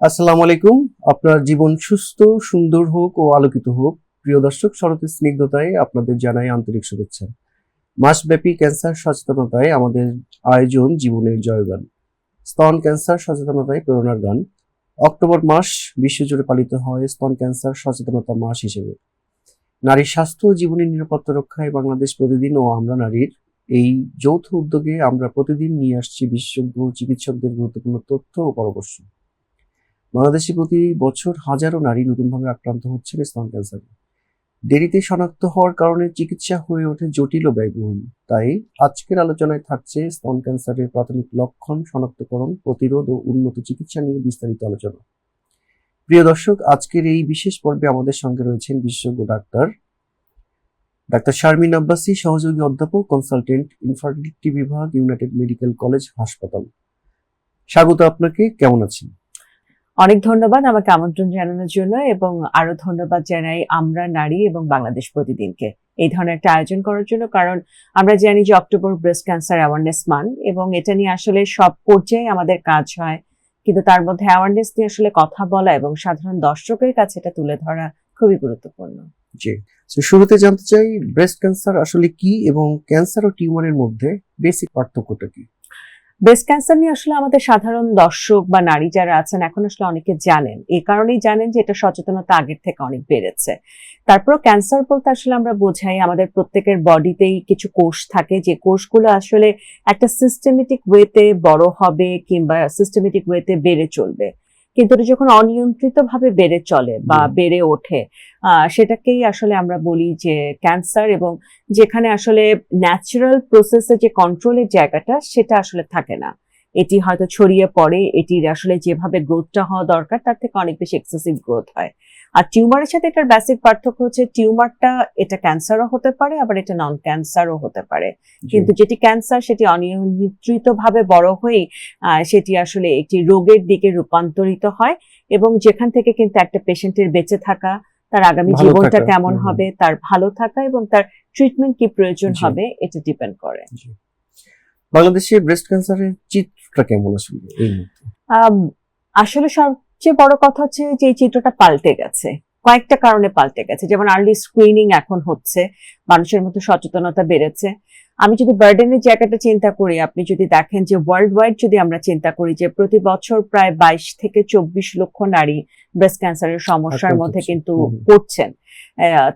আসসালামু আলাইকুম। আপনার জীবন সুস্থ, সুন্দর হোক ও আলোকিত হোক। প্রিয় দর্শক শরতের স্নিগ্ধতায় আপনাদের জানাই আন্তরিক শুভেচ্ছা। মাসব্যাপী ক্যান্সার সচেতনতায় আমাদের আয়োজন জীবনের জয়গান। স্তন ক্যান্সার সচেতনতায় প্রেরণার গান। অক্টোবর মাস বিশ্বজুড়ে পালিত হয় স্তন ক্যান্সার সচেতনতা মাস হিসেবে। নারীর স্বাস্থ্য ও জীবনের নিরাপত্তা রক্ষায় বাংলাদেশ প্রতিদিন ও আমরা নারীর এই যৌথ উদ্যোগে আমরা প্রতিদিন নিয়ে আসছি বিশেষজ্ঞ, চিকিৎসকদের গুরুত্বপূর্ণ তথ্য ও পরামর্শ। বাংলাদেশে প্রতি বছর হাজারো নারী নতুনভাবে আক্রান্ত হচ্ছেন স্তন ক্যান্সারে দেরিতে শনাক্ত হওয়ার কারণে চিকিৎসা হয়ে ওঠে জটিল ও ব্যয়বহুল। তাই আজকের আলোচনায় থাকছে স্তন ক্যান্সারের প্রাথমিক লক্ষণ শনাক্তকরণ, প্রতিরোধ ও উন্নত চিকিৎসা নিয়ে বিস্তারিত আলোচনা। প্রিয় দর্শক, আজকের এই বিশেষ পর্বে আমাদের সঙ্গে রয়েছেন বিশেষজ্ঞ ডাক্তার ডাক্তার শারমিন আব্বাসী, সহযোগী অধ্যাপক কনসালটেন্ট ইনফার্টিলিটি বিভাগ ইউনাইটেড মেডিকেল কলেজ হাসপাতাল। স্বাগত আপনাকে, কেমন আছেন? অনেক ধন্যবাদ আমাকে আমন্ত্রণ জানানোর জন্য এবং আরও ধন্যবাদ জানাই আমরা নারী এবং বাংলাদেশ প্রতিদিনকে এই ধরনের একটা আয়োজন করার জন্য। কারণ আমরা জানি যে অক্টোবর ব্রেস্ট ক্যান্সার অ্যাওয়ারনেস মান এবং এটা নিয়ে আসলে সব পর্যায়ে আমাদের কাজ হয়। কিন্তু তার মধ্যে অ্যাওয়ারনেস নিয়ে আসলে কথা বলা এবং সাধারণ দর্শকের কাছে এটা তুলে ধরা খুবই গুরুত্বপূর্ণ। জি। শুরুতে জানতে চাই ব্রেস্ট ক্যান্সার আসলে কি এবং ক্যান্সার ও টিউমারের মধ্যে বেসিক পার্থক্যটা কি? ব্রেস্ট ক্যান্সার নিয়ে আসলে আমাদের সাধারণ দর্শক বা নারী যারা আছেন, এখন আসলে অনেকে জানেন। এ কারণেই জানেন যে এটা সচেতনতা আগের থেকে অনেক বেড়েছে। তারপর ক্যান্সার বলতে আসলে আমরা বোঝাই, আমাদের প্রত্যেকের বডিতেই কিছু কোষ থাকে। যে কোষগুলো আসলে একটা সিস্টেমেটিক ওয়েতে বড় হবে কিংবা সিস্টেমেটিক ওয়েতে বেড়ে চলবে। কিন্তু এটা যখন অনিয়ন্ত্রিতভাবে বেড়ে চলে বা বেড়ে ওঠে আহ, সেটাকেই আসলে আমরা বলি যে ক্যান্সার এবং যেখানে আসলে ন্যাচারাল প্রসেসে যে কন্ট্রোলের জায়গাটা সেটা আসলে থাকে না। এটি হয়তো ছড়িয়ে পড়ে এটির আসলে যেভাবে গ্রোথটা হওয়া দরকার তার থেকে অনেক বেশি এক্সেসিভ গ্রোথ হয়। আর টিউমারের সাথে এটার বেসিক পার্থক্য হচ্ছে টিউমারটা এটা ক্যান্সারও হতে পারে আবার এটা নন ক্যান্সারও হতে পারে। কিন্তু যেটি ক্যান্সার সেটি অনিয়ন্ত্রিত ভাবে বড় হয়েই সেটি আসলে একটি রোগের দিকে রূপান্তরিত হয় এবং যেখান থেকে কিন্তু একটা পেশেন্টের বেঁচে থাকা তার আগামী জীবনটা কেমন। হবে তার ভালো থাকা এবং তার ট্রিটমেন্ট কি প্রয়োজন হবে এটা ডিপেন্ড করে। বাংলাদেশে ব্রেস্ট ক্যান্সারের চিত্রটা কেমন আসলে আসলে সবচেয়ে বড় কথা হচ্ছে যে এই চিত্রটা পাল্টে গেছে। কয়েকটা কারণে পাল্টে গেছে। যেমন আর্লি স্ক্রিনিং এখন হচ্ছে। মানুষের মধ্যে সচেতনতা বেড়েছে। আমি যদি বার্ডেনের জায়গাটা চিন্তা করি আপনি যদি দেখেন যে ওয়ার্ল্ড ওয়াইড যদি আমরা চিন্তা করি যে প্রতি বছর প্রায় বাইশ থেকে চব্বিশ লক্ষ নারী ব্রেস্ট ক্যান্সারের সমস্যার মধ্যে কিন্তু। পড়ছেন।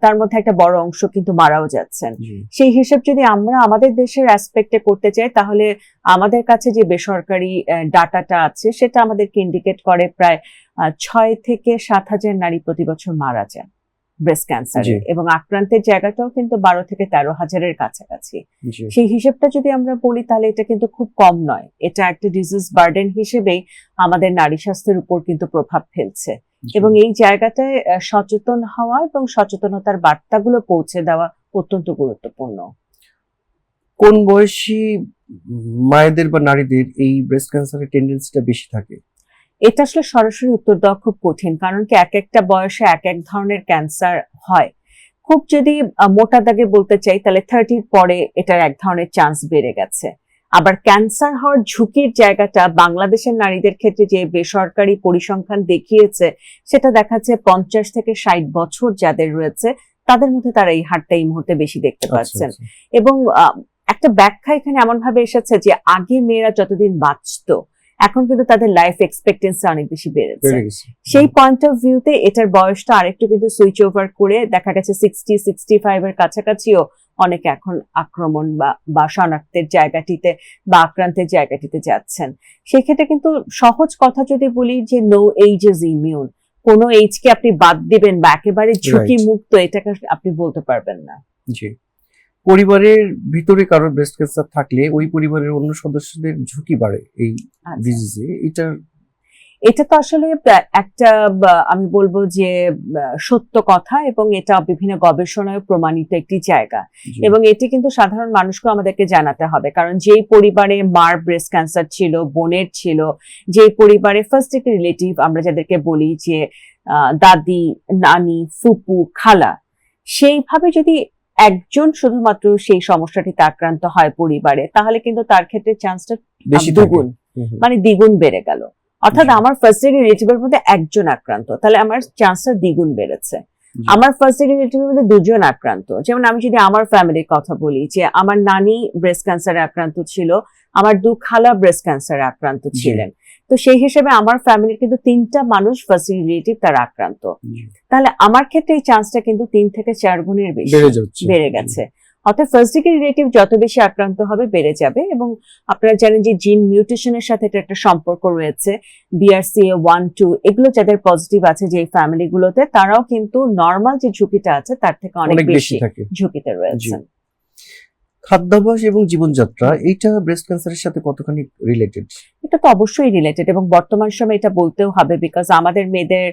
তার মধ্যে একটা বড় অংশ কিন্তু মারাও যাচ্ছেন। সেই হিসেব যদি আমরা আমাদের দেশের অ্যাসপেক্টে করতে চাই তাহলে আমাদের কাছে যে বেসরকারি ডাটাটা আছে সেটা আমাদেরকে ইন্ডিকেট করে প্রায় ছয় থেকে সাত হাজার নারী প্রতি বছর মারা যান। ব্রেস্ট ক্যান্সার এবং আক্রান্তের জায়গাটাও কিন্তু বারো থেকে তেরো হাজারের কাছাকাছি। সেই হিসেবটা যদি আমরা বলি তাহলে এটা কিন্তু খুব কম নয়। এটা একটা ডিজিজ বার্ডেন হিসেবেই আমাদের নারী স্বাস্থ্যের উপর কিন্তু প্রভাব ফেলছে। এবং এই জায়গাটায় সচেতন হওয়া এবং সচেতনতার বার্তাগুলো পৌঁছে দেওয়া অত্যন্ত গুরুত্বপূর্ণ। কোন বয়সী মায়েদের বা নারীদের এই ব্রেস্ট ক্যান্সারের টেন্ডেন্সিটা বেশি থাকে? এটা আসলে সরাসরি উত্তর দেওয়া খুব কঠিন কারণ কি এক একটা বয়সে এক এক ধরনের ক্যান্সার হয়। খুব যদি মোটা দাগে বলতে চাই তাহলে থার্টির পরে এটার এক ধরনের চান্স বেড়ে গেছে। আবার ক্যান্সার হওয়ার ঝুঁকির জায়গাটা বাংলাদেশের নারীদের ক্ষেত্রে যে বেসরকারি পরিসংখ্যান দেখিয়েছে সেটা দেখাচ্ছে পঞ্চাশ থেকে ষাট বছর যাদের রয়েছে তাদের মধ্যে তারা এই হারটা এই মুহূর্তে বেশি দেখতে আচ্ছা, পাচ্ছেন। আচ্ছা। এবং একটা ব্যাখ্যা এখানে এমন ভাবে এসেছে যে আগে মেয়েরা যতদিন বাঁচতো এখন কিন্তু তাদের লাইফ এক্সপেক্টেন্সি অনেক বেশি বেড়েছে। সেই পয়েন্ট অফ ভিউতে এটার বয়সটা আরেকটু কিন্তু সুইচ ওভার করে দেখা গেছে সিক্সটি সিক্সটি ফাইভ এর কাছাকাছিও অনেকে এখন আক্রমণ বা বা শনাক্তের জায়গাটিতে বা আক্রান্তের জায়গাটিতে যাচ্ছেন। সেই ক্ষেত্রে কিন্তু সহজ কথা যদি বলি যে নো এইজ ইজ ইমিউন কোনো এইজকে আপনি বাদ দিবেন বা একেবারে ঝুঁকি মুক্ত এটাকে আপনি বলতে পারবেন না। জি। পরিবারের ভিতরে কারোর ব্রেস্ট ক্যান্সার থাকলে ওই পরিবারের অন্য সদস্যদের ঝুঁকি বাড়ে এই আচ্ছা। ডিজিজে এটা এটা তো আসলে একটা আমি বলব যে সত্য কথা এবং এটা বিভিন্ন গবেষণায় প্রমাণিত একটি জায়গা। এবং এটি কিন্তু সাধারণ মানুষকেও আমাদেরকে জানাতে হবে। কারণ যেই পরিবারে মার ব্রেস্ট ক্যান্সার ছিল বোনের ছিল যেই পরিবারে ফার্স্ট একটি রিলেটিভ আমরা যাদেরকে বলি যে আহ, দাদি নানি ফুপু খালা সেইভাবে যদি একজন শুধুমাত্র সেই সমস্যাটিতে আক্রান্ত হয় পরিবারে তাহলে কিন্তু তার ক্ষেত্রে চান্সটা বেশি। দ্বিগুণ। মানে দ্বিগুণ বেড়ে গেল। অর্থাৎ আমার ফার্স্ট ডিগ্রি রিলেটিভের মধ্যে একজন আক্রান্ত তাহলে আমার চান্সটা দ্বিগুণ বেড়েছে। আমার ফার্স্ট ডিগ্রি রিলেটিভের মধ্যে দুজন আক্রান্ত। যেমন আমি যদি আমার ফ্যামিলির কথা বলি যে আমার নানি ব্রেস্ট ক্যান্সারে আক্রান্ত ছিল আমার দু খালা ব্রেস্ট ক্যান্সারে আক্রান্ত ছিলেন। তো সেই হিসেবে আমার ফ্যামিলির কিন্তু তিনটা মানুষ ফার্স্ট রিলেটিভ তারা আক্রান্ত। তাহলে আমার ক্ষেত্রে এই চান্সটা কিন্তু তিন থেকে চার গুণের বেশি বেড়ে গেছে। অর্থাৎ ফার্স্ট ডিগ্রি রিলেটিভ যত বেশি আক্রান্ত হবে বেড়ে যাবে এবং আপনারা জানেন যে জিন মিউটেশনের সাথে এটা একটা সম্পর্ক রয়েছে। বিআরসিএ ওয়ান টু এগুলো যাদের পজিটিভ আছে যে ফ্যামিলি গুলোতে তারাও কিন্তু নর্মাল যে ঝুঁকিটা আছে তার থেকে অনেক বেশি ঝুঁকিতে রয়েছে খাদ্যাভ্যাস এবং জীবনযাত্রা এইটা ব্রেস্ট ক্যান্সারের সাথে কতখানি রিলেটেড এটা তো অবশ্যই রিলেটেড এবং বর্তমান সময়ে এটা বলতেও হবে বিকজ আমাদের মেয়েদের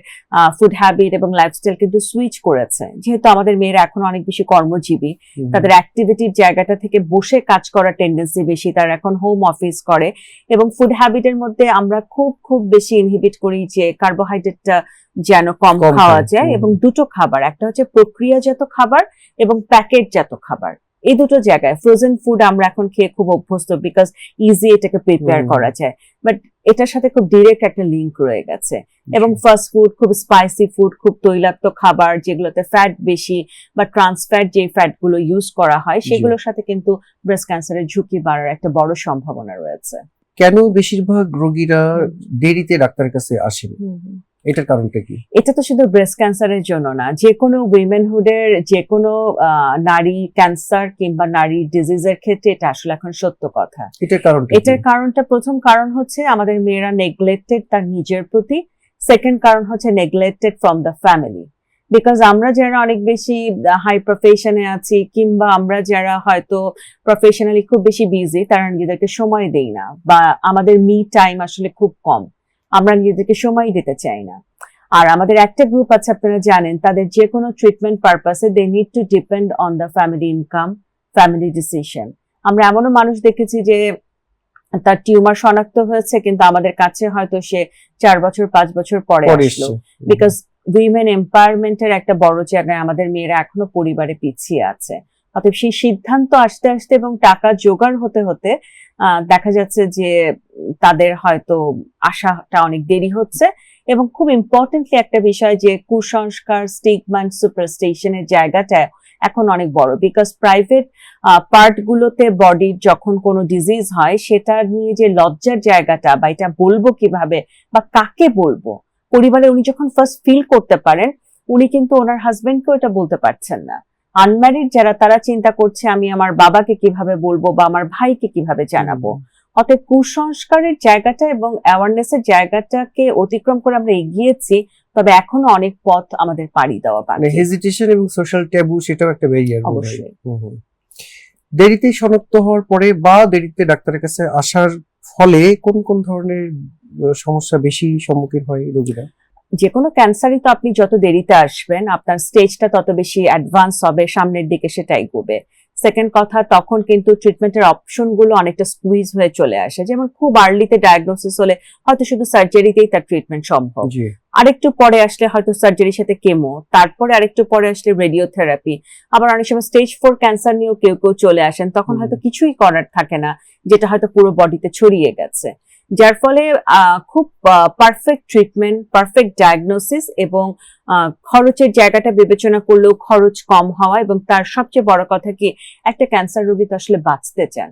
ফুড হ্যাবিট এবং লাইফস্টাইল কিন্তু সুইচ করেছে। যেহেতু আমাদের মেয়েরা এখন অনেক বেশি কর্মজীবী তাদের অ্যাক্টিভিটির জায়গাটা থেকে বসে কাজ করার টেন্ডেন্সি বেশি তারা এখন হোম অফিস করে এবং ফুড হ্যাবিটের মধ্যে আমরা খুব খুব বেশি ইনহিবিট করি যে কার্বোহাইড্রেটটা যেন কম খাওয়া যায় এবং দুটো খাবার একটা হচ্ছে প্রক্রিয়াজাত খাবার এবং প্যাকেটজাত খাবার। এই দুটো জায়গায় ফ্রোজেন ফুড আমরা এখন খেয়ে খুব অভ্যস্ত বিকজ ইজি এটাকে প্রিপেয়ার করা যায়। বাট এটার সাথে খুব ডিরেক্ট একটা লিঙ্ক রয়ে গেছে। এবং ফাস্ট ফুড খুব স্পাইসি ফুড খুব তৈলাক্ত খাবার যেগুলোতে ফ্যাট বেশি বা ট্রান্স ফ্যাট যে ফ্যাটগুলো ইউজ করা হয় সেগুলোর সাথে কিন্তু ব্রেস্ট ক্যান্সারের ঝুঁকি বাড়ার একটা বড় সম্ভাবনা রয়েছে। কেন বেশিরভাগ রোগীরা দেরিতে ডাক্তারের কাছে আসেন? এটার কারণটা কি? এটা তো শুধু ব্রেস্ট ক্যান্সারের জন্য না যে কোনো উইমেনহুডের যে কোনো নারী ক্যান্সার কিংবা নারী ডিজিজের ক্ষেত্রে এটা আসলে এখন সত্য কথা। এটার কারণটা এটার কারণটা প্রথম কারণ হচ্ছে আমাদের মেয়েরা নেগলেক্টেড তার নিজের প্রতি। সেকেন্ড কারণ হচ্ছে neglected from the family because আমরা যারা অনেক বেশি হাই প্রফেশনে আছি কিংবা আমরা যারা হয়তো প্রফেশনালি খুব বেশি বিজি তারা নিজেদেরকে সময় দেই না বা আমাদের মি টাইম আসলে খুব কম। আমরা নিজেদেরকে সময় দিতে চাই না। আর আমাদের একটা গ্রুপ আছে আপনারা জানেন তাদের যে কোনো ট্রিটমেন্ট পারপাসে they need to depend on the family income family decision আমরা এমনও মানুষ দেখেছি যে তার টিউমার শনাক্ত হয়েছে কিন্তু আমাদের কাছে হয়তো সে চার বছর পাঁচ বছর পরে আসলো। বিকজ উইমেন এম্পাওয়ারমেন্টের একটা বড় জায়গায় আমাদের মেয়েরা এখনও পরিবারে পিছিয়ে আছে। অতএব সেই সিদ্ধান্ত আসতে আসতে এবং টাকা জোগাড় হতে হতে দেখা যাচ্ছে যে তাদের হয়তো আশাটা অনেক দেরি হচ্ছে এবং খুব ইম্পর্টেন্টলি একটা বিষয় যে কুসংস্কার স্টিগমান সুপারস্টেশনের জায়গাটা এখন অনেক বড় বিকজ প্রাইভেট পার্ট গুলোতে বডির যখন কোনো ডিজিজ হয় সেটা নিয়ে যে লজ্জার জায়গাটা বা এটা বলব কীভাবে বা কাকে বলব? পরিবারে উনি যখন ফার্স্ট ফিল করতে পারেন, উনি কিন্তু ওনার হাজবেন্ডকেও এটা বলতে পারছেন না। আনম্যারিড যারা তারা চিন্তা করছে আমি আমার বাবাকে কীভাবে বলব বা আমার ভাইকে কীভাবে জানাব। অতএব কুসংস্কারের জায়গাটা এবং অ্যাওয়ারনেসের জায়গাটাকে অতিক্রম করে আমরা এগিয়েছি তবে এখনও অনেক পথ আমাদের পাড়ি দেওয়া মানে বাকি হেজিটেশন এবং সোশ্যাল ট্যাবু সেটাও একটা ব্যারিয়ার অবশ্যই। দেরিতে শনাক্ত হওয়ার পরে বা দেরিতে ডাক্তারের কাছে আসার ফলে কোন কোন ধরনের সমস্যা বেশি সম্মুখীন হয় রোগীরা? যে কোনো ক্যান্সারই তো আপনি যত দেরিতে আসবেন আপনার স্টেজটা তত বেশি অ্যাডভান্স হবে সামনের দিকে সেটা এগোবে। সেকেন্ড কথা তখন কিন্তু ট্রিটমেন্টের অপশনগুলো অনেকটা স্কুইজ হয়ে চলে আসে। যেমন খুব আর্লিতে ডায়াগনোসিস হলে হয়তো শুধু সার্জারিতেই তার ট্রিটমেন্ট সম্ভব। আরেকটু পরে আসলে হয়তো সার্জারির সাথে কেমো তারপরে আরেকটু পরে আসলে রেডিওথেরাপি আবার অনেক সময় স্টেজ ফোর ক্যান্সার নিয়েও কেউ কেউ চলে আসেন তখন হয়তো কিছুই করার থাকে না যেটা হয়তো পুরো বডিতে ছড়িয়ে গেছে। যার ফলে খুব পারফেক্ট ট্রিটমেন্ট পারফেক্ট ডায়াগনোসিস এবং খরচের জায়গাটা বিবেচনা করলেও খরচ কম হওয়া এবং তার সবচেয়ে বড় কথা কি একটা ক্যান্সার রোগী তো আসলে বাঁচতে চান।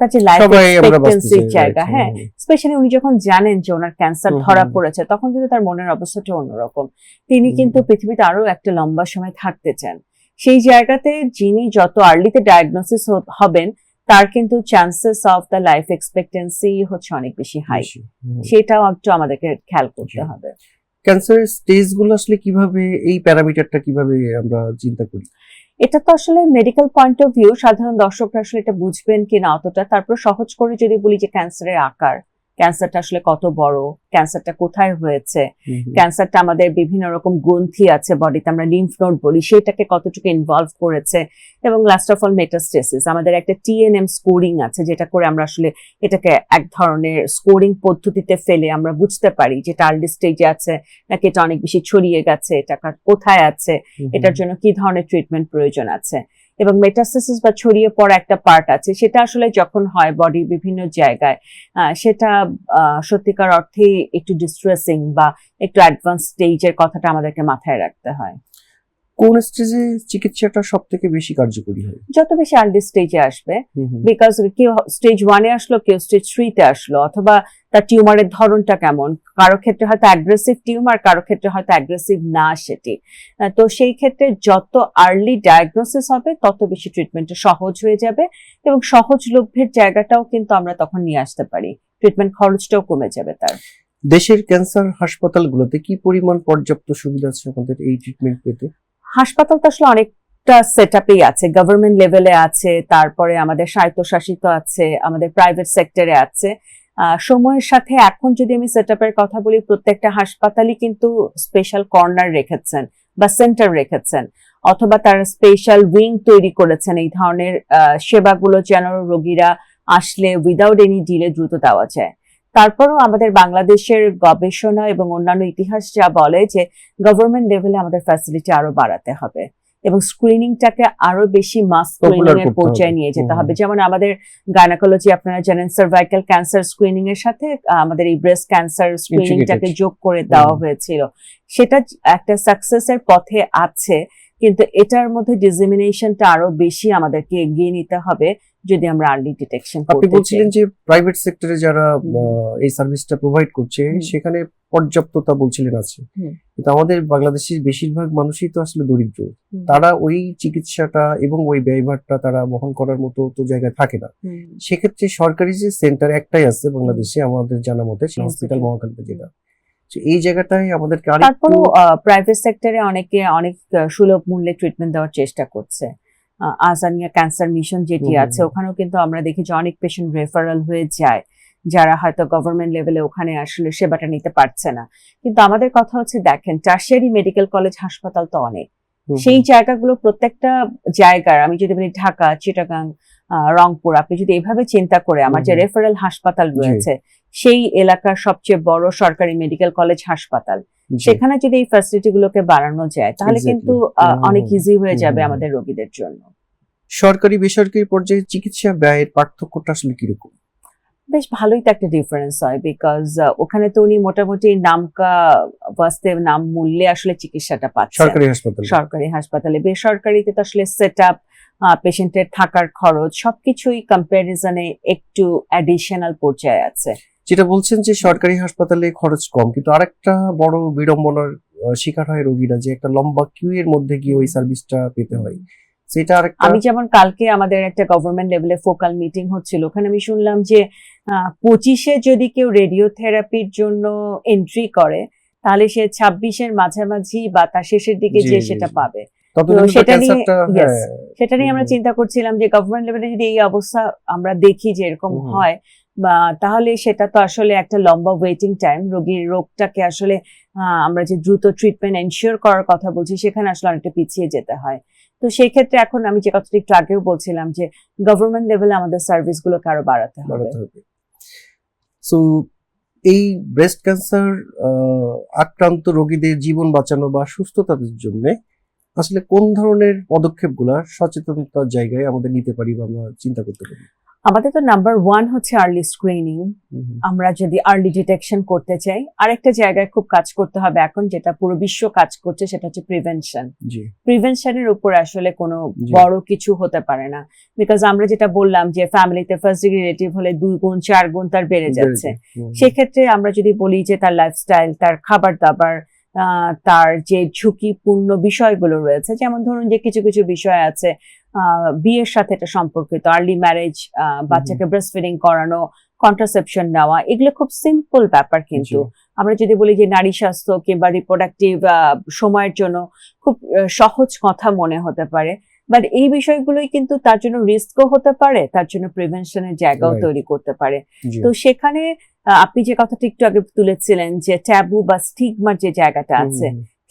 তার যে লাইফ সবাই আমরা বাঁচতে এক্সপেক্টেন্সির জায়গা হ্যাঁ। স্পেশালি উনি যখন জানেন যে ওনার ক্যান্সার ধরা পড়েছে তখন কিন্তু তার মনের অবস্থাটা অন্যরকম। তিনি কিন্তু পৃথিবীতে আরও একটা লম্বা সময় থাকতে চান। সেই জায়গাতে যিনি যত আর্লিতে ডায়াগনোসিস হবেন তার কিন্তু chances of the life expectancy হচ্ছে অনেক বেশি হাই সেটাও একটু আমাদেরকে খেয়াল করতে হবে। ক্যান্সারের স্টেজগুলো আসলে কীভাবে এই প্যারামিটারটা কীভাবে আমরা চিন্তা করি? এটা তো আসলে মেডিকেল পয়েন্ট অফ ভিউ সাধারণ দর্শকরা আসলে এটা বুঝবেন কিনা অতটা। তারপর সহজ করে যদি বলি যে ক্যান্সারের আকার। ক্যান্সারটা আসলে কত বড়? ক্যান্সারটা কোথায় হয়েছে? ক্যান্সারটা আমাদের বিভিন্ন রকম গ্রন্থি আছে বডিতে আমরা লিম্ফ নোড বলি সেটাকে কতটুকু ইনভলভ করেছে? এবং লাস্ট অফ অল মেটাস্টেসিস আমাদের একটা টিএনএম স্কোরিং আছে যেটা করে আমরা আসলে এটাকে এক ধরনের স্কোরিং পদ্ধতিতে ফেলে আমরা বুঝতে পারি যেটা আর্লি স্টেজে আছে নাকি এটা অনেক বেশি ছড়িয়ে গেছে এটা কোথায় আছে? এটার জন্য কি ধরনের ট্রিটমেন্ট প্রয়োজন আছে? এবং মেটাসিস বা ছড়িয়ে পড়া একটা পার্ট আছে। সেটা আসলে যখন হয় বডির বিভিন্ন জায়গায় সেটা সত্যিকার অর্থে একটু ডিস্ট্রেসিং বা একটু অ্যাডভান্স স্টেজের কথাটা আমাদেরকে মাথায় রাখতে হয়। কোন স্টেজে চিকিৎসাটা সব থেকে বেশি কার্যকরী হয়? যত বেশি আর্লি স্টেজে আসবে। বিকজ কেউ স্টেজ ওয়ানে আসলো কেউ স্টেজ থ্রিতে আসলো অথবা তার টিউমারের ধরনটা কেমন? কারও ক্ষেত্রে হয়তো অ্যাগ্রেসিভ টিউমার কারও ক্ষেত্রে হয়তো অ্যাগ্রেসিভ না সেটি। তো সেই ক্ষেত্রে যত আর্লি ডায়াগনোসিস হবে তত বেশি ট্রিটমেন্টটা সহজ হয়ে যাবে এবং সহজলভ্যের জায়গাটাও কিন্তু আমরা তখন নিয়ে আসতে পারি। ট্রিটমেন্ট খরচটাও কমে যাবে তার। দেশের ক্যান্সার হাসপাতালগুলোতে কি পরিমাণ পর্যাপ্ত সুবিধা আছে আমাদের এই ট্রিটমেন্ট পেতে? হাসপাতাল তো আসলে অনেকটা সেট আপেই আছে। গভর্নমেন্ট লেভেলে আছে তারপরে আমাদের স্বায়ত্তশাসিত আছে আমাদের প্রাইভেট সেক্টরে আছে। সময়ের সাথে এখন যদি আমি সেট কথা বলি, প্রত্যেকটা হাসপাতালই কিন্তু স্পেশাল কর্নার রেখেছেন বা সেন্টার রেখেছেন অথবা তারা স্পেশাল উইং তৈরি করেছেন। এই ধরনের সেবাগুলো যেন রোগীরা আসলে উইদাউট এনি ডিলে দ্রুত দেওয়া যায়। তারপরও আমাদের বাংলাদেশের গবেষণা এবং অন্যান্য ইতিহাস যা বলে যে গভর্নমেন্ট লেভেলে আমাদের ফ্যাসিলিটি আরও বাড়াতে হবে। এবং স্ক্রিনিংটাকে আরও বেশি মাস স্ক্রিনিং এর পর্যায়ে নিয়ে যেতে হবে। যেমন আমাদের গাইনাকোলজি আপনারা জানেন সার্ভাইকাল ক্যান্সার স্ক্রিনিং এর সাথে আমাদের এই ব্রেস্ট ক্যান্সার স্ক্রিনিংটাকে যোগ করে দেওয়া হয়েছিল। সেটা একটা সাকসেসের পথে আছে কিন্তু এটার মধ্যে ডিসিমিনেশনটা আরও বেশি আমাদেরকে এগিয়ে নিতে হবে যদি আমরা আর্লি ডিটেকশন আপনি বলছিলেন যে প্রাইভেট সেক্টরে যারা এই সার্ভিসটা প্রোভাইড করছে সেখানে পর্যাপ্ততা বলছিলেন আছে। কিন্তু আমাদের বাংলাদেশের বেশিরভাগ মানুষই তো আসলে দরিদ্র। তারা ওই চিকিৎসাটা এবং ওই ব্যয়ভারটা তারা বহন করার মতো তো জায়গায় থাকে না। সেক্ষেত্রে সরকারি যে সেন্টার একটাই আছে বাংলাদেশে আমাদের জানা মতে। হসপিটাল মহাকালীতে যেটা এই জায়গাটায় আমাদেরকে আরেকটু তারপরও প্রাইভেট সেক্টরে অনেকে অনেক সুলভ মূল্যে ট্রিটমেন্ট দেওয়ার চেষ্টা করছে। আজানিয়া ক্যান্সার মিশন যেটি আছে ওখানেও কিন্তু আমরা দেখি যে অনেক পেশেন্ট রেফারেল হয়ে যায়। যারা হয়তো গভর্নমেন্ট লেভেলে ওখানে আসলে সেবাটা নিতে পারছে না। কিন্তু আমাদের কথা হচ্ছে দেখেন টার্সিয়ারি মেডিকেল কলেজ হাসপাতাল তো অনেক। সেই জায়গাগুলো প্রত্যেকটা জায়গার আমি যদি বলি ঢাকা চিটাগাং রংপুর আপনি যদি এভাবে চিন্তা করে আমার যে। রেফারেল হাসপাতাল রয়েছে সেই এলাকার সবচেয়ে বড় সরকারি মেডিকেল কলেজ হাসপাতাল। সেখানে যদি এই ফ্যাসিলিটি গুলোকে বাড়ানো যায় তাহলে কিন্তু অনেক ইজি হয়ে যাবে আমাদের রোগীদের জন্য। সরকারি বেসরকারি পর্যায়ে চিকিৎসা ব্যয়ের পার্থক্যটা আসলে কীরকম? বেশ ভালোই তো একটা ডিফারেন্স হয় বিকজ ওখানে তো উনি মোটামুটি নামকা বাস্তে নাম মূল্যে আসলে চিকিৎসাটা পাচ্ছেন। সরকারি হাসপাতালে। সরকারি হাসপাতালে। বেসরকারিতে তো আসলে সেট আপ পেশেন্টের থাকার খরচ সবকিছুই কম্প্যারিজনে একটু অ্যাডিশনাল পর্যায়ে আছে। যেটা বলছেন যে সরকারি হাসপাতালে খরচ কম কিন্তু আরেকটা বড় বিড়ম্বনার শিকার হয় রোগীরা যে একটা লম্বা কিউ এর মধ্যে গিয়ে ওই সার্ভিসটা পেতে হয়। সেটা আমি যেমন কালকে আমাদের একটা গভর্নমেন্ট লেভেলে ফোকাল মিটিং হচ্ছিল ওখানে আমি শুনলাম যে পঁচিশে যদি কেউ রেডিওথেরাপির জন্য এন্ট্রি করে তাহলে সে ছাব্বিশের মাঝামাঝি বা তার শেষের দিকে যে সেটা পাবে। সেটা নিয়ে- হ্যাঁ। সেটা নিয়ে আমরা চিন্তা করছিলাম যে গভর্নমেন্ট লেভেলে যদি এই অবস্থা আমরা দেখি যে এরকম হয় বা তাহলে সেটা তো আসলে একটা লম্বা ওয়েটিং টাইম রোগীর রোগটাকে আসলে আহ, আমরা যে দ্রুত ট্রিটমেন্ট এনশিওর করার কথা বলছি সেখানে আসলে অনেকটা পিছিয়ে যেতে হয়। তো সেই ক্ষেত্রে এখন আমি যে কথাটি একটু আগেও বলছিলাম যে গভর্নমেন্ট লেভেলে আমাদের সার্ভিস গুলোকে আরও বাড়াতে হবে। সো এই ব্রেস্ট ক্যান্সার আক্রান্ত রোগীদের জীবন বাঁচানো বা সুস্থতাদের জন্য আসলে কোন ধরনের পদক্ষেপগুলো সচেতনতার জায়গায় আমাদের নিতে পারি বা আমরা চিন্তা করতে পারি? আমাদের তো নাম্বার ওয়ান হচ্ছে আর্লি স্ক্রিনিং। আমরা যদি আর্লি ডিটেকশন করতে চাই আরেকটা জায়গায় খুব কাজ করতে হবে এখন যেটা পুরো বিশ্ব কাজ করছে সেটা হচ্ছে প্রিভেনশন প্রিভেনশনের উপর আসলে কোনো বড় কিছু হতে পারে না। বিকজ আমরা যেটা বললাম যে ফ্যামিলিতে ফার্স্ট ডিগ্রি রিলেটিভ হলে দুই গুণ চার গুণ তার বেড়ে যাচ্ছে। সেক্ষেত্রে আমরা যদি বলি যে তার লাইফস্টাইল তার খাবার দাবার আহ, তার যে ঝুঁকিপূর্ণ বিষয়গুলো রয়েছে যেমন ধরুন যে কিছু কিছু বিষয় আছে বিয়ের সাথে এটা সম্পর্কিত আর্লি ম্যারেজ বাচ্চাকে ব্রেস্ট ফিডিং করানো কন্ট্রাসেপশন নেওয়া এগুলো খুব সিম্পল ব্যাপার কিন্তু। আমরা যদি বলি যে নারী স্বাস্থ্য কিংবা রিপ্রোডাক্টিভ সময়ের জন্য খুব সহজ কথা মনে হতে পারে। বাট এই বিষয়গুলোই কিন্তু তার জন্য রিস্কও হতে পারে তার জন্য প্রিভেনশনের জায়গাও তৈরি করতে পারে। তো সেখানে আপনি যে কথাটি একটু আগে তুলেছিলেন যে ট্যাবু বা স্টিগমার যে জায়গাটা আছে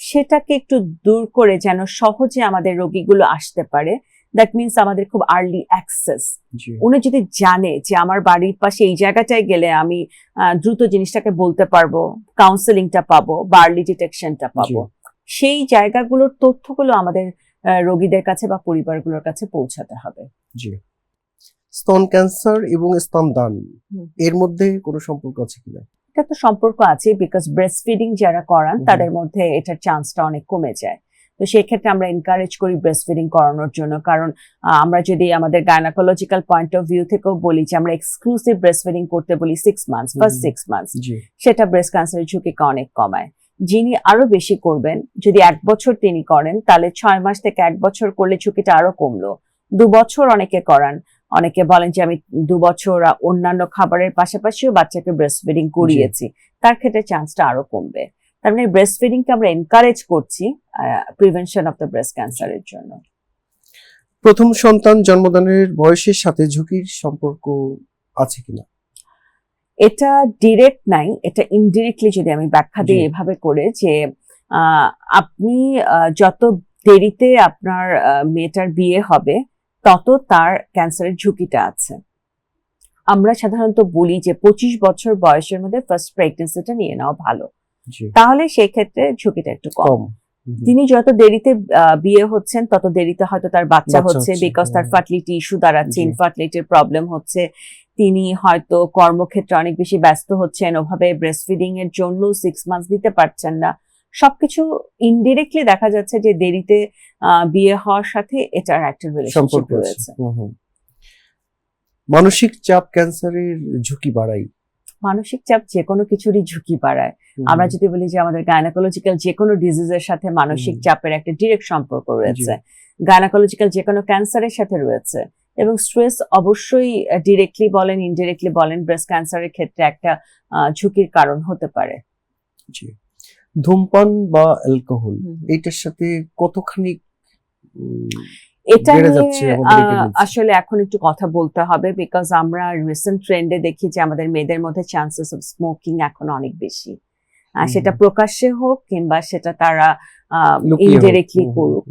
সেটাকে একটু দূর করে যেন সহজে আমাদের রোগীগুলো আসতে পারে। দ্যাট মিনস আমাদের খুব আর্লি অ্যাক্সেস উনি যদি জানে যে আমার বাড়ির পাশে এই জায়গাটায় গেলে আমি দ্রুত জিনিসটাকে বলতে পারব কাউন্সেলিংটা পাবো বা আর্লি ডিটেকশনটা পাবো সেই জায়গাগুলোর তথ্যগুলো আমাদের রোগীদের কাছে বা পরিবারগুলোর কাছে পৌঁছাতে হবে। জি। স্তন ক্যান্সার এবং স্তন দান এর মধ্যে কোনো সম্পর্ক আছে কিনা এটা তো সম্পর্ক আছে বিকজ ব্রেস্ট ফিডিং যারা করান তাদের মধ্যে এটার চান্সটা অনেক কমে যায়। তো সেই ক্ষেত্রে আমরা এনকারেজ করি ব্রেস্ট ফিডিং করানোর জন্য। কারণ আমরা যদি আমাদের গাইনাকোলজিক্যাল পয়েন্ট অফ ভিউ থেকেও বলি যে আমরা এক্সক্লুসিভ ব্রেস্ট ফিডিং করতে বলি six months first six months সেটা ব্রেস্ট ক্যান্সারের ঝুঁকিকে অনেক কমায়। যিনি আরও বেশি করবেন যদি এক বছর তিনি করেন তাহলে ছয় মাস থেকে এক বছর করলে ঝুঁকিটা আরও কমলো। দু বছর অনেকে করান। অনেকে বলেন যে আমি দু বছর অন্যান্য খাবারের পাশাপাশিও বাচ্চাকে ব্রেস্ট ফিডিং করিয়েছি। তার ক্ষেত্রে চান্সটা আরও কমবে। তার মানে ব্রেস্ট ফিডিংকে আমরা এনকারেজ করছি প্রিভেনশন অফ দ্য ব্রেস্ট ক্যান্সারের জন্য। প্রথম সন্তান জন্মদানের বয়সের সাথে ঝুঁকির সম্পর্ক আছে কিনা? এটা ডিরেক্ট নাই এটা ইনডিরেক্টলি যদি আমি ব্যাখ্যা দিই এভাবে করে যে আপনি যত দেরিতে আপনার মেয়েটার বিয়ে হবে তত তার ক্যান্সারের ঝুঁকিটা আছে। আমরা সাধারণত বলি যে পঁচিশ বছর বয়সের মধ্যে ফার্স্ট প্রেগনেন্সিটা নিয়ে নেওয়া ভালো। তাহলে সেই ক্ষেত্রে ঝুঁকিটা একটু কম। তিনি যত দেরিতে বিয়ে হচ্ছেন তত দেরিতে হয়তো তার বাচ্চা হচ্ছে বিকজ তার। ফার্টিলিটি ইস্যু দাঁড়াচ্ছে জি। ইনফার্টিলিটির প্রবলেম হচ্ছে। তিনি হয়তো কর্মক্ষেত্রে অনেক বেশি ব্যস্ত হচ্ছেন ওভাবে ব্রেস্ট ফিডিং এর জন্য সিক্স মান্থস দিতে পারছেন না। সবকিছু ইনডিরেক্টলি দেখা যাচ্ছে যে দেরিতে বিয়ে হওয়ার সাথে এটার একটা রিলেশনশিপ সম্পর্ক রয়েছে। মানসিক চাপ ক্যান্সারের ঝুঁকি বাড়ায় মানসিক চাপ যে কোনো কিছুরই ঝুঁকি বাড়ায়। আমরা যদি বলি যে আমাদের গাইনাকোলজিক্যাল যে কোনো ডিজিজের সাথে মানসিক চাপের একটা ডিরেক্ট সম্পর্ক রয়েছে। গাইনাকোলজিক্যাল যে কোনো ক্যান্সারের সাথে রয়েছে এবং স্ট্রেস অবশ্যই ডিরেক্টলি বলেন ইনডিরেক্টলি বলেন ব্রেস্ট ক্যান্সারের ক্ষেত্রে একটা ঝুঁকির কারণ হতে পারে। জি। ধূমপান বা অ্যালকোহল এটার সাথে কতখানি এটা নিয়ে। আসলে এখন একটু কথা বলতে হবে বিকজ আমরা রিসেন্ট ট্রেন্ডে দেখি যে আমাদের মেয়েদের মধ্যে চান্সেস অফ স্মোকিং এখন অনেক বেশি সেটা প্রকাশ্যে হোক কিংবা সেটা তারা। ইনডিরেক্টলি করুক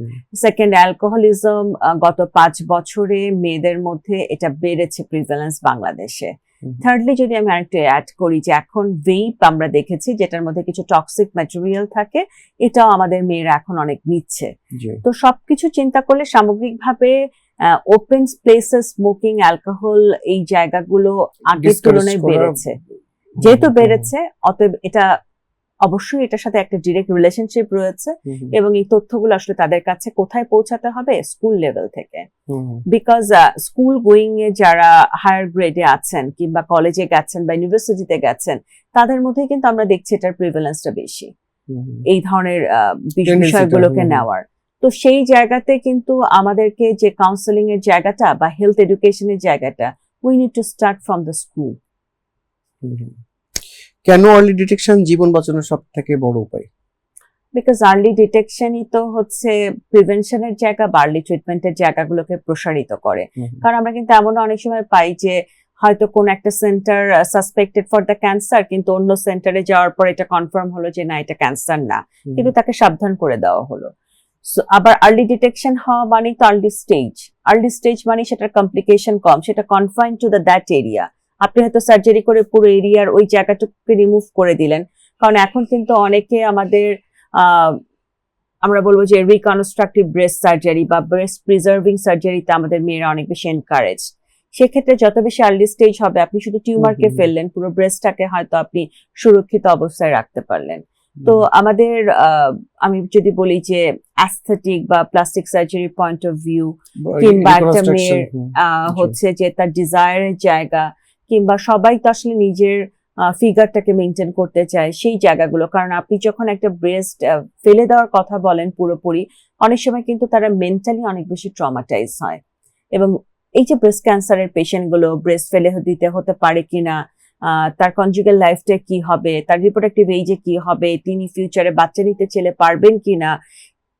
সেকেন্ড অ্যালকোহলিজম গত পাঁচ বছরে মেয়েদের মধ্যে এটা বেড়েছে প্রিভ্যালেন্স বাংলাদেশে। থার্ডলি যদি আমি আরেকটু অ্যাড করি যে এখন ভেইপ আমরা দেখেছি যেটার মধ্যে কিছু টক্সিক ম্যাটেরিয়াল থাকে এটাও আমাদের মেয়েরা এখন অনেক নিচ্ছে। তো সবকিছু চিন্তা করলে সামগ্রিকভাবে ওপেন প্লেসেস স্মোকিং অ্যালকোহল এই জায়গাগুলো আগের তুলনায় বেড়েছে। যেহেতু বেড়েছে অতএব এটা অবশ্যই এটার সাথে একটা ডিরেক্ট রিলেশনশিপ রয়েছে এবং এই তথ্যগুলো আসলে তাদের কাছে কোথায় পৌঁছাতে হবে? স্কুল লেভেল থেকে। বিকজ স্কুল গোয়িং এ যারা হায়ার গ্রেডে আছেন কিংবা কলেজে গেছেন বা ইউনিভার্সিটিতে গেছেন তাদের মধ্যে কিন্তু আমরা দেখছি এটার প্রিভেলেন্সটা বেশি। এই ধরনের বিষয়গুলোকে। নেওয়ার। তো সেই জায়গাতে কিন্তু আমাদেরকে যে কাউন্সেলিং এর জায়গাটা বা হেলথ এডুকেশনের জায়গাটা we need to start from the school. কেন আর্লি ডিটেকশন জীবন বাঁচানোর সব থেকে বড় উপায়? বিকজ আর্লি ডিটেকশনই তো হচ্ছে প্রিভেনশনের জায়গা বা আর্লি ট্রিটমেন্টের জায়গাগুলোকে প্রসারিত করে। কারণ আমরা কিন্তু এমন অনেক সময় পাই যে হয়তো কোন একটা centre suspected for the cancer কিন্তু অন্য সেন্টারে যাওয়ার পর এটা কনফার্ম হলো যে না এটা ক্যান্সার না। কিন্তু তাকে সাবধান করে দেওয়া হলো। আবার আর্লি ডিটেকশন হওয়া মানেই তো আর্লি স্টেজ আর্লি স্টেজ মানে সেটার কমপ্লিকেশন কম সেটা confine to the that area আপনি হয়তো সার্জারি করে পুরো এরিয়ার ওই জায়গাটুকুকে রিমুভ করে দিলেন। কারণ এখন কিন্তু অনেকে আমাদের আমরা বলব যে রিকনস্ট্রাকটিভ ব্রেস্ট সার্জারি বা ব্রেস্ট প্রিজার্ভিং সার্জারিতে আমাদের মেয়েরা অনেক বেশি এনকারেজ সেক্ষেত্রে যত বেশি আর্লি স্টেজ হবে আপনি শুধু টিউমারকে। ফেললেন পুরো ব্রেস্টটাকে হয়তো আপনি সুরক্ষিত অবস্থায় রাখতে পারলেন। তো আমাদের আহ, আমি যদি বলি যে অ্যাস্থেটিক বা plastic surgery point of view কিংবা একটা মেয়ের, আহ, হচ্ছে যে তার ডিজায়ারের জায়গা কিংবা সবাই তো আসলে নিজের ফিগারটাকে মেনটেন করতে চায় সেই জায়গাগুলো। কারণ আপনি যখন একটা ব্রেস্ট ফেলে দেওয়ার কথা বলেন পুরোপুরি অনেক সময় কিন্তু তারা মেন্টালি অনেক বেশি ট্রমাটাইজ হয়। এবং এই যে ব্রেস্ট ক্যান্সারের পেশেন্টগুলো ব্রেস্ট ফেলে দিতে হতে পারে কিনা তার কনজুগাল লাইফটা কি হবে তার রিপ্রোডাক্টিভ এইজে কি হবে তিনি ফিউচারে বাচ্চা নিতে ছেলে পারবেন কিনা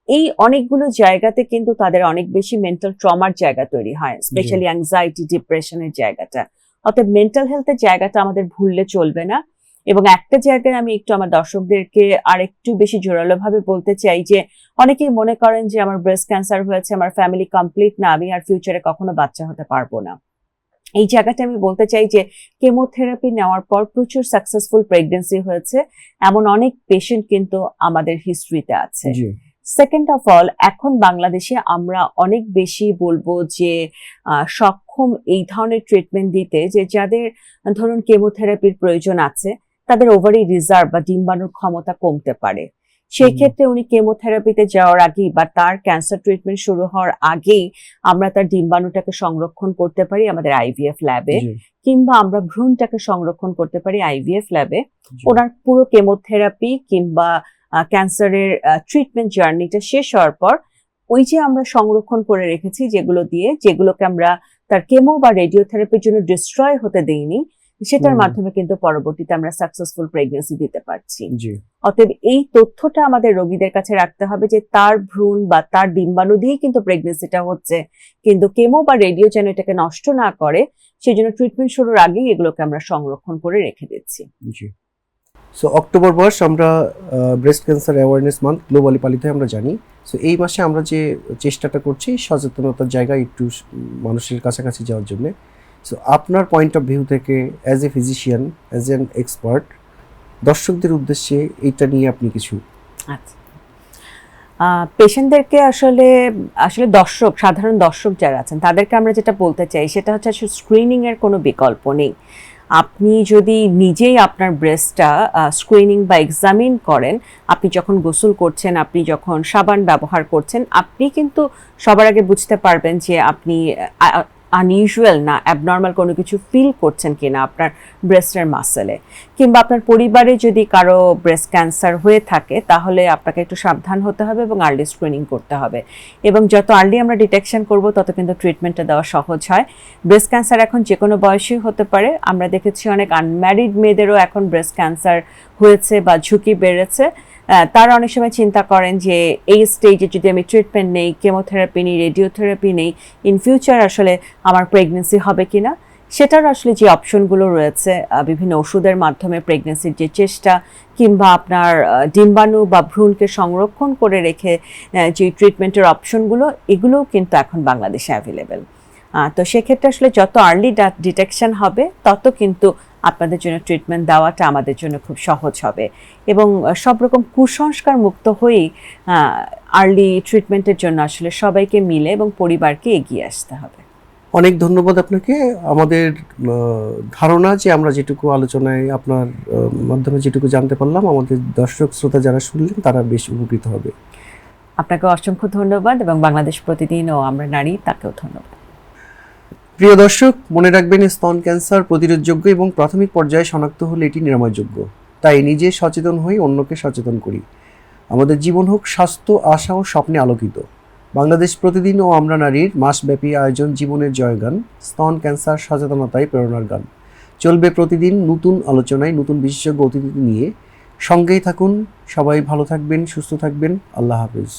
এই অনেকগুলো জায়গাতে কিন্তু তাদের অনেক বেশি মেন্টাল ট্রমার জায়গা তৈরি হয় স্পেশালি অ্যাংজাইটি ডিপ্রেশনের জায়গাটা। অর্থাৎ মেন্টাল হেলথের জায়গাটা আমাদের ভুললে চলবে না। এবং একটা জায়গায় আমি একটু আমার দর্শকদেরকে আরেকটু বেশি জোরালো ভাবে বলতে চাই যে, অনেকেই মনে করেন যে, আমার ব্রেস্ট ক্যান্সার হয়েছে, আমার ফ্যামিলি কমপ্লিট না, আমি আর ফিউচারে কখনো বাচ্চা হতে পারব না। এই জায়গাটা আমি বলতে চাই যে কেমোথেরাপি নেওয়ার পর প্রচুর সাকসেসফুল প্রেগনেন্সি হয়েছে। এমন অনেক পেশেন্ট কিন্তু আমাদের হিস্ট্রিতে আছে। সেকেন্ড অফ অল এখন বাংলাদেশে আমরা অনেক বেশি বলব যে সক্ষম এই ধরনের ট্রিটমেন্ট দিতে যে যাদের ধরুন কেমোথেরাপির প্রয়োজন আছে তাদের ওভারি রিজার্ভ বা ডিম্বাণুর ক্ষমতা কমতে পারে। সেই ক্ষেত্রে উনি কেমোথেরাপিতে যাওয়ার আগেই বা তার ক্যান্সার ট্রিটমেন্ট শুরু হওয়ার আগেই আমরা তার ডিম্বাণুটাকে সংরক্ষণ করতে পারি আমাদের আইভিএফ ল্যাবে কিংবা আমরা ভ্রূণটাকে সংরক্ষণ করতে পারি আইভিএফ ল্যাবে ওনার পুরো কেমোথেরাপি কিংবা ক্যান্সারের ট্রিটমেন্ট জার্নিটা শেষ হওয়ার পর ওই যে আমরা সংরক্ষণ করে রেখেছি যেগুলো দিয়ে যেগুলোকে আমরা তার কেমো বা রেডিওথেরাপির জন্য ডিস্ট্রয় হতে দেইনি সেটার মাধ্যমে কিন্তু পরবর্তীতে আমরা সাকসেসফুল প্রেগনেন্সি দিতে পারছি। অতএব এই তথ্যটা আমাদের রোগীদের কাছে রাখতে হবে যে তার ভ্রূণ বা তার ডিম্বাণু দিয়েই কিন্তু প্রেগনেন্সিটা হচ্ছে। কিন্তু কেমো বা রেডিও যেন এটাকে নষ্ট না করে সেই জন্য ট্রিটমেন্ট শুরুর আগেই এগুলোকে আমরা সংরক্ষণ করে রেখে দিচ্ছি। সো অক্টোবর মাস আমরা breast cancer awareness month globally পালিত আমরা জানি। সো এই মাসে আমরা যে চেষ্টাটা করছি, সচেতনতার জায়গায় একটু মানুষের কাছাকাছি যাওয়ার জন্য। সো আপনার পয়েন্ট অফ ভিউ থেকে as a physician as an expert দর্শকদের উদ্দেশ্যে এইটা নিয়ে আপনি কিছু আচ্ছা। পেশেন্টদেরকে আসলে আসলে দর্শক, সাধারণ দর্শক যারা আছেন, তাদেরকে আমরা যেটা বলতে চাই, সেটা হচ্ছে আসলে স্ক্রিনিং কোনো বিকল্প নেই। আপনি যদি নিজেই আপনার ব্রেস্টটা স্ক্রিনিং বা এক্সামিন করেন, আপনি যখন গোসল করছেন, আপনি যখন সাবান ব্যবহার করছেন, আপনি কিন্তু সবার আগে বুঝতে পারবেন যে আপনি আনইউজুয়াল না অ্যাবনর্মাল কোনো কিছু ফিল করছেন কিনা আপনার ব্রেস্টের মাসেলে কিংবা আপনার পরিবারে যদি কারও ব্রেস্ট ক্যান্সার হয়ে থাকে, তাহলে আপনাকে একটু সাবধান হতে হবে এবং আর্লি স্ক্রিনিং করতে হবে। এবং যত আর্লি আমরা ডিটেকশন করব, তত কিন্তু ট্রিটমেন্টটা দেওয়া সহজ হয়। ব্রেস্ট ক্যান্সার এখন যে কোনো বয়সেই হতে পারে। আমরা দেখেছি অনেক আনম্যারিড মেয়েদেরও এখন ব্রেস্ট ক্যান্সার হয়েছে বা ঝুঁকি বেড়েছে। তারা অনেক সময় চিন্তা করেন যে এই স্টেজে যদি আমি ট্রিটমেন্ট নেই কেমোথেরাপি নিই রেডিওথেরাপি নেই ইন ফিউচার আসলে আমার প্রেগনেন্সি হবে কিনা? সেটার আসলে যে অপশনগুলো রয়েছে বিভিন্ন ওষুধের মাধ্যমে প্রেগনেন্সির যে চেষ্টা, কিংবা আপনার ডিম্বাণু বা ভ্রূণকে সংরক্ষণ করে রেখে যে ট্রিটমেন্টের অপশনগুলো এগুলোও কিন্তু এখন বাংলাদেশে অ্যাভেলেবেল তো সেক্ষেত্রে আসলে যত আর্লি ডিটেকশন হবে, তত কিন্তু আপনাদের জন্য ট্রিটমেন্ট দেওয়াটা আমাদের জন্য খুব সহজ হবে। এবং সব রকম কুসংস্কার মুক্ত হয়েই আর্লি ট্রিটমেন্টের জন্য আসলে সবাইকে মিলে এবং পরিবারকে এগিয়ে আসতে হবে। অনেক ধন্যবাদ আপনাকে। আমাদের ধারণা যে আমরা যেটুকু আলোচনায় আপনার মাধ্যমে যেটুকু জানতে পারলাম আমাদের দর্শক শ্রোতা যারা শুনলেন তারা বেশ উপকৃত হবে। আপনাকে অসংখ্য ধন্যবাদ এবং বাংলাদেশ প্রতিদিন ও আমরা নারী তাকেও ধন্যবাদ। প্রিয় দর্শক, মনে রাখবেন স্তন ক্যান্সার প্রতিরোধযোগ্য এবং প্রাথমিক পর্যায়ে শনাক্ত হলে এটি নিরাময়যোগ্য। তাই নিজে সচেতন হয়ে অন্যকে সচেতন করি। আমাদের জীবন হোক, স্বাস্থ্য, আশা ও স্বপ্নে আলোকিত। বাংলাদেশ প্রতিদিন ও আমরা নারীর মাসব্যাপী আয়োজন জীবনের জয়গান, স্তন ক্যান্সার সচেতনতায় প্রেরণার গান। চলবে প্রতিদিন নতুন আলোচনায় নতুন বিশেষজ্ঞ অতিথি নিয়ে। সঙ্গেই থাকুন, সবাই ভালো থাকবেন, সুস্থ থাকবেন। আল্লাহ হাফিজ।